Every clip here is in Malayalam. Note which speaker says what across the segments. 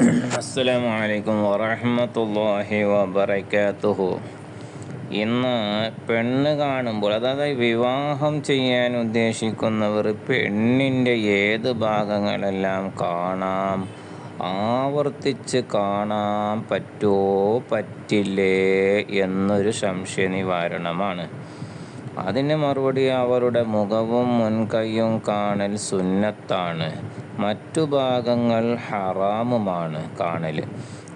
Speaker 1: അസ്സലാമു അലൈക്കും വറഹമത്തല്ലാഹി വബറകാതുഹു. ഇന്ന് പെണ്ണ് കാണുമ്പോൾ അതായത് വിവാഹം ചെയ്യാൻ ഉദ്ദേശിക്കുന്നവർ പെണ്ണിന്റെ ഏത് ഭാഗങ്ങളെല്ലാം കാണാം ആവർത്തിച്ച് കാണാൻ പറ്റുമോ പറ്റില്ലേ എന്നൊരു സംശയ നിവാരണമാണ് അതിന് മറുപടി അവരുടെ മുഖവും മുൻകൈയും കാണൽ സുന്നത്താണ്. മറ്റു ഭാഗങ്ങൾ ഹറാമുമാണ് കാണൽ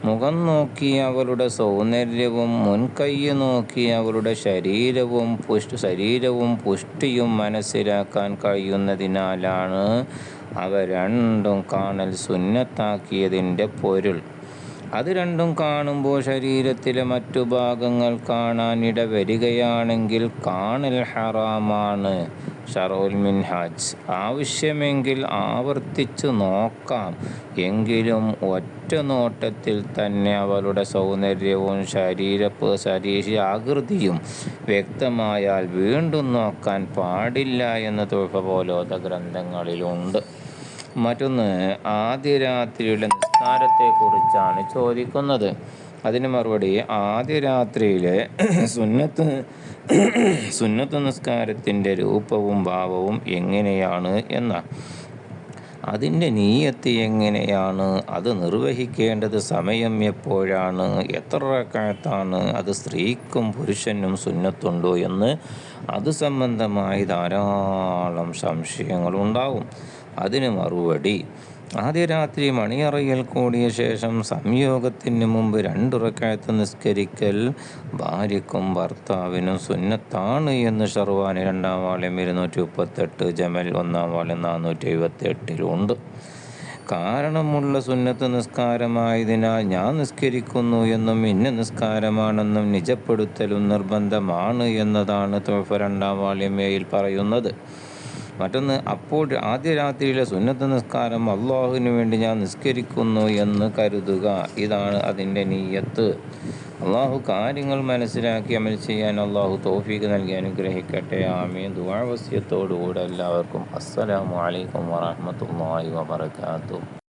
Speaker 1: മുഖം നോക്കി അവരുടെ സൗന്ദര്യവും മുൻകൈ നോക്കി അവരുടെ ശരീരവും പുഷ്ടി ശരീരവും പുഷ്ടിയും മനസ്സിലാക്കാൻ കഴിയുന്നതിനാലാണ് അവ രണ്ടും കാണൽ സുന്നത്താക്കിയതിന്റെ പൊരുൾ. അത് രണ്ടും കാണുമ്പോൾ ശരീരത്തിലെ മറ്റു ഭാഗങ്ങൾ കാണാനിട വരികയാണെങ്കിൽ കാണൽ ഹറാമാണ്. ഷറോൽ മിൻഹാജ്. ആവശ്യമെങ്കിൽ ആവർത്തിച്ചു നോക്കാം. എങ്കിലും ഒറ്റ നോട്ടത്തിൽ തന്നെ അവളുടെ സൗന്ദര്യവും ശരീര ശരീര ആകൃതിയും വ്യക്തമായാൽ വീണ്ടും നോക്കാൻ പാടില്ല എന്ന് തൊഴുപോലോത ഗ്രന്ഥങ്ങളിലുണ്ട് മറ്റൊന്ന് ആദ്യ രാത്രിയുടെ നിസ്കാരത്തെക്കുറിച്ചാണ് ചോദിക്കുന്നത്. അതിന് മറുപടി ആദ്യ രാത്രിയിലെ സുന്നത്ത് സുന്നത്ത് നിസ്കാരത്തിന്റെ രൂപവും ഭാവവും എങ്ങനെയാണ് എന്ന. അതിന്റെ നീയത്ത് എങ്ങനെയാണ്? അത് നിർവഹിക്കേണ്ടത് സമയം എപ്പോഴാണ്? എത്ര കാലത്താണ് അത് സ്ത്രീക്കും പുരുഷനും സുന്നത്തുണ്ടോ എന്ന്. അത് സംബന്ധമായി ധാരാളം സംശയങ്ങളുണ്ടാവും. അതിന് മറുപടി. ആദ്യ രാത്രി മണിയറയിൽ കൂടിയ ശേഷം സംയോഗത്തിന് മുമ്പ് രണ്ടുറക്കായത്ത് നിസ്കരിക്കൽ ഭാര്യക്കും ഭർത്താവിനും സുന്നത്താണ് എന്ന് ഷർവാന് രണ്ടാം വാള്യം ഇരുന്നൂറ്റി മുപ്പത്തെട്ട് ജമൽ ഒന്നാം വാള്യം നാനൂറ്റി എഴുപത്തി എട്ടിലുണ്ട് കാരണമുള്ള സുന്നത്ത് നിസ്കാരമായതിനാൽ ഞാൻ നിസ്കരിക്കുന്നു എന്നും ഇന്ന നിസ്കാരമാണെന്നും നിജപ്പെടുത്തലും നിർബന്ധമാണ് എന്നതാണ് തോഫ രണ്ടാം വാള്യമേയിൽ പറയുന്നത്. മറ്റൊന്ന് അപ്പോൾ ആദ്യ രാത്രിയിലെ സുന്നത്ത് നിസ്കാരം അള്ളാഹുവിന് വേണ്ടി ഞാൻ നിസ്കരിക്കുന്നു എന്ന് കരുതുക. ഇതാണ് അതിന്റെ നീയത്ത്. അള്ളാഹു കാര്യങ്ങൾ മനസ്സിലാക്കി അമൽ ചെയ്യാൻ അള്ളാഹു തോഫീക്ക് നൽകി അനുഗ്രഹിക്കട്ടെ. ആമീൻ. ദുവാവസ്യത്തോടുകൂടെ എല്ലാവർക്കും അസ്സലാമു അലൈക്കും വറഹമത്തല്ലാഹി വബർക്കാത്തു